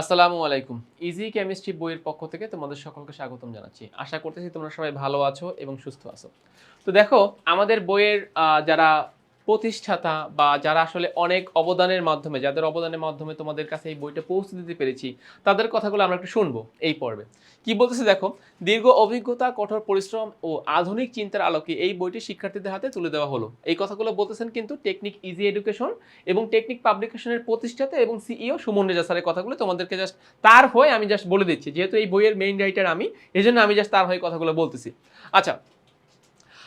আসসালামু আলাইকুম। Easy chemistry বইয়ের পক্ষ থেকে তোমাদের সকলকে স্বাগতম জানাচ্ছি। আশা করতেছি তোমরা সবাই ভালো আছো এবং সুস্থ আছো। তো দেখো, আমাদের বইয়ের যারা প্রতিষ্ঠাতা বা যারা আসলে অনেক অবদানের মাধ্যমে, যাদের অবদানের মাধ্যমে তোমাদের কাছে এই বইটা পৌঁছে দিতে পেরেছি, তাদের কথাগুলো আমরা একটু শুনব এই পর্বে। কি বলতেছে দেখো, দীর্ঘ অভিজ্ঞতা, কঠোর পরিশ্রম ও আধুনিক চিন্তার আলোকে এই বইটি শিক্ষার্থীদের হাতে তুলে দেওয়া হলো। এই কথাগুলো বলতেছেন কিন্তু টেকনিক ইজি এডুকেশন এবং টেকনিক পাবলিকেশনের প্রতিষ্ঠাতা এবং সিইও সুমন রেজা স্যারের কথাগুলো তোমাদেরকে জাস্ট তার হয়ে আমি জাস্ট বলে দিচ্ছি। যেহেতু এই বইয়ের মেইন রাইটার আমি এই জন্য আমি জাস্ট তার হয়ে কথাগুলো বলতেছি। আচ্ছা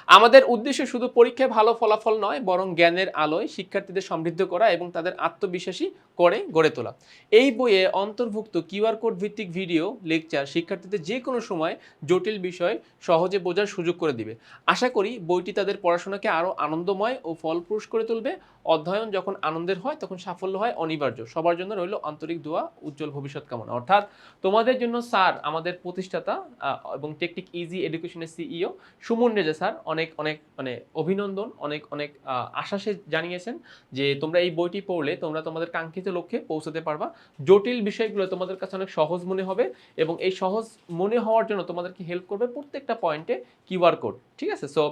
আমাদের উদ্দেশ্য শুধু পরীক্ষায় ভালো ফলাফল নয়, বরং জ্ঞানের আলোয় শিক্ষার্থীদের সমৃদ্ধ করা এবং তাদের আত্মবিশ্বাসী করে গড়ে তোলা। এই বইয়ে অন্তর্ভুক্ত কিউআর কোড ভিত্তিক ভিডিও, লেকচার শিক্ষার্থীদের যে কোনো সময় জটিল বিষয় সহজে বোঝার সুযোগ করে দিবে। আশা করি বইটি তাদের পড়াশোনাকে আরও আনন্দময় ও ফলপ্রসূ করে তুলবে। অধ্যয়ন যখন আনন্দের হয়, তখন সাফল্য হয়, অনিবার্য। সবার জন্য রইল আন্তরিক দোয়া, উজ্জ্বল ভবিষ্যৎ কামনা। অর্থাৎ তোমাদের জন্য স্যার, আমাদের প্রতিষ্ঠাতা এবং টেকনিক ইজি এডুকেশনের সিইও সুমন রেজা স্যার অনেক অনেক মানে অভিনন্দন, অনেক অনেক আশা সে জানিয়েছেন যে তোমরা এই বইটি পড়লে তোমরা তোমাদের কাঙ্ক্ষিত লক্ষ্যে পৌঁছাতে পারবা। জটিল বিষয়গুলো তোমাদের কাছে অনেক সহজ মনে হবে এবং এই সহজ মনে হওয়ার জন্য তোমাদেরকে হেল্প করবে প্রত্যেকটা পয়েন্টে কিউআর কোড ঠিক আছে? সো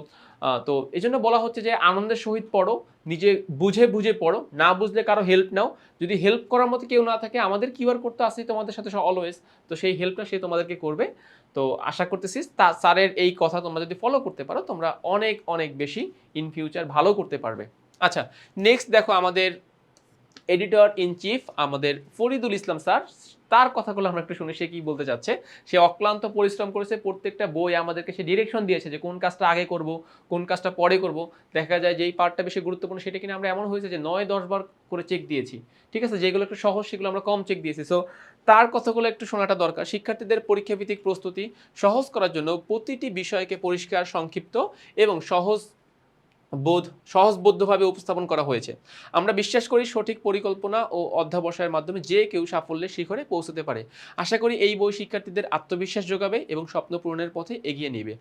তো এই জন্য বলা হচ্ছে যে আনন্দের সহিত পড়ো, নিজে বুঝে বুঝে পড়ো, না বুঝলে কারও হেল্প নাও। যদি হেল্প করার মতো কেউ না থাকে, আমাদের কিউআর করতে আসে তোমাদের সাথে অলওয়েজ তো সেই হেল্পটা সে তোমাদেরকে করবে। তো আশা করতেছিস তা স্যারের এই কথা তোমরা যদি ফলো করতে পারো, তোমরা অনেক অনেক বেশি ইন ফিউচার ভালো করতে পারবে। আচ্ছা নেক্সট দেখো আমাদের এডিটর ইন চিফ আমাদের ফরিদুল ইসলাম স্যার। তার কথাগুলো আমরা একটু শুনি, সে কি বলতে চাচ্ছে? সে অক্লান্ত পরিশ্রম করেছে, প্রত্যেকটা বই আমাদেরকে সে ডিরেকশন দিয়েছে যে কোন কাজটা আগে করব, কোন কাজটা পরে করব। দেখা যায় যেই পার্টটা বেশি গুরুত্বপূর্ণ, সেটা কিনা আমরা এমন হয়েছে যে নয়, দশ বার করে চেক দিয়েছি। ঠিক আছে? যেগুলো একটু সহজ, সেগুলো আমরা কম চেক দিয়েছি। সো তার কথাগুলো একটু শোনাটা দরকার। শিক্ষার্থীদের পরীক্ষাভিত্তিক প্রস্তুতি সহজ করার জন্য প্রতিটি বিষয়কে পরিষ্কার, সংক্ষিপ্ত এবং সহজ বোধ, সহজবোধ্যভাবে উপস্থাপন করা হয়েছে। আমরা বিশ্বাস করি সঠিক পরিকল্পনা ও অধ্যাবসায়ের মাধ্যমে যে কেউ সাফল্যের শিখরে পৌঁছতে পারে। আশা করি এই বই শিক্ষার্থীদের আত্মবিশ্বাস যোগাবে এবং স্বপ্ন পূরণের পথে এগিয়ে নেবে।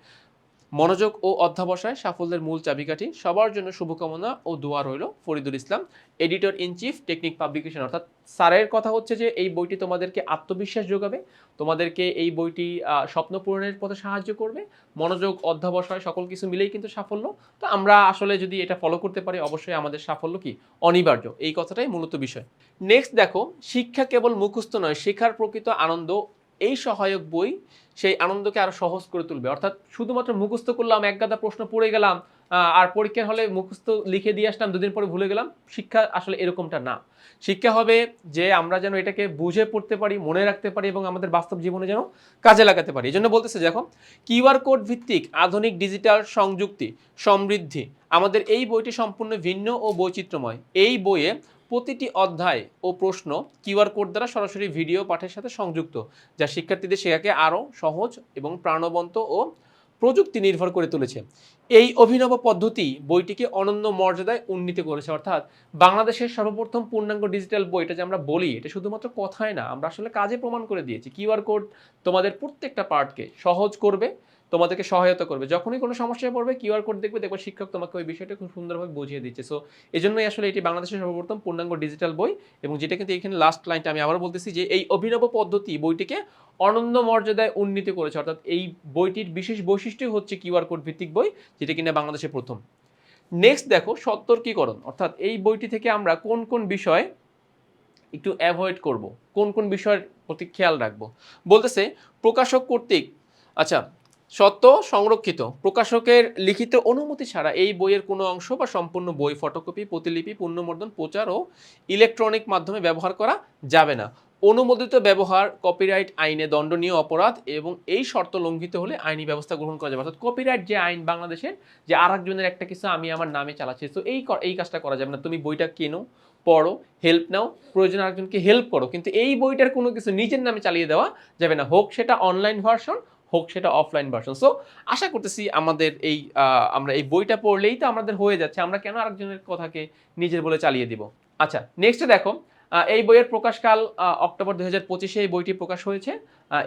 মনোযোগ ও অধ্যাবসায় সাফল্যের মূল চাবিকাঠি। সবার জন্য শুভকামনা ও দোয়া রইল Faridul Islam editor in chief Technique publication অর্থাৎ স্যারের কথা হচ্ছে যে, এই বইটি তোমাদেরকে আত্মবিশ্বাস যোগাবে, তোমাদেরকে এই বইটি স্বপ্ন পূরণের পথে সাহায্য করবে। মনোযোগ, অধ্যাবসায় সকল কিছু মিলেই কিন্তু সাফল্য। তো আমরা আসলে যদি এটা ফলো করতে পারি, অবশ্যই আমাদের সাফল্য কি? অনিবার্য। এই কথাটাই মূলত বিষয়। নেক্সট দেখো, শিক্ষা কেবল মুখস্থ নয়, শেখার প্রকৃত আনন্দ এই সহায়ক বই সেই আনন্দকে আরও সহজ করে তুলবে। অর্থাৎ শুধুমাত্র মুখস্থ করলাম, এক গাদা প্রশ্ন পড়ে গেলাম আর পরীক্ষার হলে মুখস্থ লিখে দিয়ে আসলাম, দুদিন পরে ভুলে গেলাম, শিক্ষা আসলে এরকমটা না। শিক্ষা হবে যে আমরা যেন এটাকে বুঝে পড়তে পারি, মনে রাখতে পারি এবং আমাদের বাস্তব জীবনে যেন কাজে লাগাতে পারি। এই জন্য বলতেছে, দেখো কিউআর কোড ভিত্তিক আধুনিক ডিজিটাল সংযুক্তি, সমৃদ্ধি, আমাদের এই বইটি সম্পূর্ণ ভিন্ন ও বৈচিত্র্যময়। এই বইয়ে প্রতিটি অধ্যায় ও প্রশ্ন কিউআর কোড দ্বারা সরাসরি ভিডিও পাঠের সাথে সংযুক্ত, যা শিক্ষার্থীদের শেখাকে আরও সহজ এবং প্রাণবন্ত ও প্রযুক্তি নির্ভর করে তুলেছে। এই অভিনব পদ্ধতি বইটিকে অনন্য মর্যাদায় উন্নীত করেছে, অর্থাৎ বাংলাদেশের সর্বপ্রথম পূর্ণাঙ্গ ডিজিটাল বই, এটা যে আমরা বলি, এটা শুধুমাত্র কথায় না, আমরা আসলে কাজে প্রমাণ করে দিয়েছি। কিউআর কোড তোমাদের প্রত্যেকটা পার্টকে সহজ করবে তোমাদেরকে সহায়তা করবে। যখনই কোনো সমস্যায় পড়বে কিউআর কোড দেখবে দেখবে শিক্ষক তোমাকে ওই বিষয়টা খুব সুন্দরভাবে বুঝিয়ে দিচ্ছে। সো এই জন্যই আসলে এটি বাংলাদেশের সর্বপ্রথম পূর্ণাঙ্গ ডিজিটাল বই এবং যেটা কিন্তু এখানে লাস্ট লাইনটা আমি আবার বলতেছি যে এই অভিনব পদ্ধতি বইটিকে অনন্য মর্যাদায় উন্নীত করেছে। অর্থাৎ এই বইটির বিশেষ বৈশিষ্ট্য হচ্ছে কিউআর কোড ভিত্তিক বই, যেটা কিনা বাংলাদেশে প্রথম। নেক্সট দেখো, সতর্কীকরণ। অর্থাৎ এই বইটি থেকে আমরা কোন কোন বিষয় একটু অ্যাভয়েড করব? কোন কোন বিষয়ের প্রতি খেয়াল রাখব? বলতেছে প্রকাশক কর্তৃক আচ্ছা সত্য সংরক্ষিত। প্রকাশকের লিখিত অনুমতি ছাড়া এই বইয়ের কোনো অংশ বা সম্পূর্ণ বই, ফটোকপি, প্রতিলিপি পুনর্মুদ্রণ প্রচার ও ইলেকট্রনিক মাধ্যমে ব্যবহার করা যাবে না। অনুমোদিত ব্যবহার কপিরাইট আইনে দণ্ডনীয় অপরাধ এবং এই শর্ত লঙ্ঘিত হলে আইনি ব্যবস্থা গ্রহণ করা যাবে। অর্থাৎ কপিরাইট যে আইন বাংলাদেশের যে আর একজনের একটা কিছু আমি আমার নামে চালাচ্ছি, তো এই এই কাজটা করা যাবে না। তুমি বইটা কেনো, পড়ো হেল্প নাও, প্রয়োজনে আরেকজনকে হেল্প করো। কিন্তু এই বইটার কোনো কিছু নিজের নামে চালিয়ে দেওয়া যাবে না। হোক সেটা অনলাইন ভার্সন হোক সেটা অফলাইন ভার্সন সো আশা করতেছি আমাদের এই আমরা এই বইটা পড়লেই তো আমাদের হয়ে যাচ্ছে। আমরা কেন আরেকজনের কথাকে নিজের বলে চালিয়ে দিব? আচ্ছা নেক্সটে দেখো এই বইয়ের প্রকাশকাল অক্টোবর দুই হাজার পঁচিশে এই বইটি প্রকাশ হয়েছে।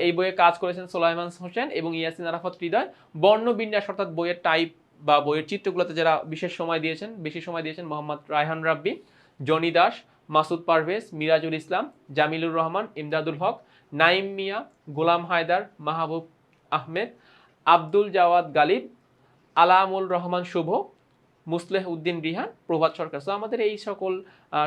এই বইয়ে কাজ করেছেন সোলাইমান হোসেন এবং ইয়াসিন আরাফাত হৃদয়। বর্ণবিন্যাস অর্থাৎ বইয়ের টাইপ বা বইয়ের চিত্রগুলোতে যারা বিশেষ সময় দিয়েছেন, বেশি সময় দিয়েছেন মোহাম্মদ রায়হান রাব্বি, জনি দাস, মাসুদ পারভেজ, মিরাজুল ইসলাম, জামিলুর রহমান, ইমদাদুল হক, নাইম মিয়া, গোলাম হায়দার, মাহবুব আহমেদ, আব্দুল জাওয়াদ গালিব, আলামুল রহমান শুভ, মুসলেহ উদ্দিন রিহান, প্রভাত সরকার। সো আমাদের এই সকল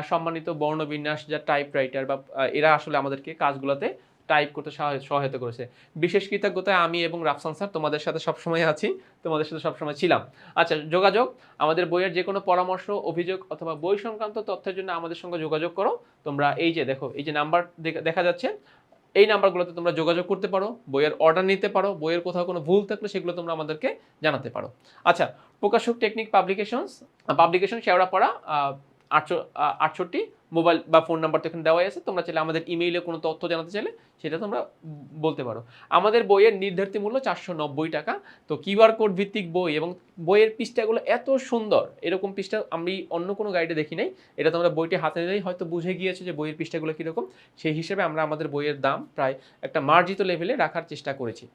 সম্মানিত বর্ণবিন্যাস যা টাইপ রাইটার বা এরা আসলে আমাদেরকে কাজগুলোতে টাইপ করতে সহায়- সহায়তা করেছে। বিশেষ কৃতজ্ঞতায় আমি এবং রাফসান স্যার তোমাদের সাথে সবসময় আছি, তোমাদের সাথে সবসময় ছিলাম। আচ্ছা যোগাযোগ, আমাদের বইয়ের যে কোনো পরামর্শ, অভিযোগ অথবা বই সংক্রান্ত তথ্যের জন্য আমাদের সঙ্গে যোগাযোগ করো। তোমরা এই যে দেখো, এই যে নাম্বার দেখা যাচ্ছে এই নাম্বারগুলোতে তোমরা যোগাযোগ করতে পারো, বইয়ের অর্ডার নিতে পারো, বইয়ের কোথাও কোনো ভুল থাকলে সেগুলো তোমরা আমাদেরকে জানাতে পারো। আচ্ছা প্রকাশক টেকনিক পাবলিকেশনস পাবলিকেশন শেওড়াপাড়া আটশো আটষট্টি মোবাইল বা ফোন নাম্বার তো এখানে দেওয়াই আছে। তোমরা চাইলে আমাদের ইমেইলে কোনো তথ্য জানাতে চাইলে সেটা তোমরা বলতে পারো। আমাদের বইয়ের নির্ধারিত মূল্য চারশো নব্বই টাকা। তো কিউআর কোড ভিত্তিক বই এবং বইয়ের পৃষ্ঠাগুলো এত সুন্দর, এরকম পৃষ্ঠা আমি অন্য কোনো গাইডে দেখি নাই। এটা তোমরা বইটি হাতে নিলেই হয়তো বুঝে গিয়েছো যে বইয়ের পৃষ্ঠাগুলো কীরকম। সেই হিসেবে আমরা আমাদের বইয়ের দাম প্রায় একটা মার্জিত লেভেলে রাখার চেষ্টা করেছি।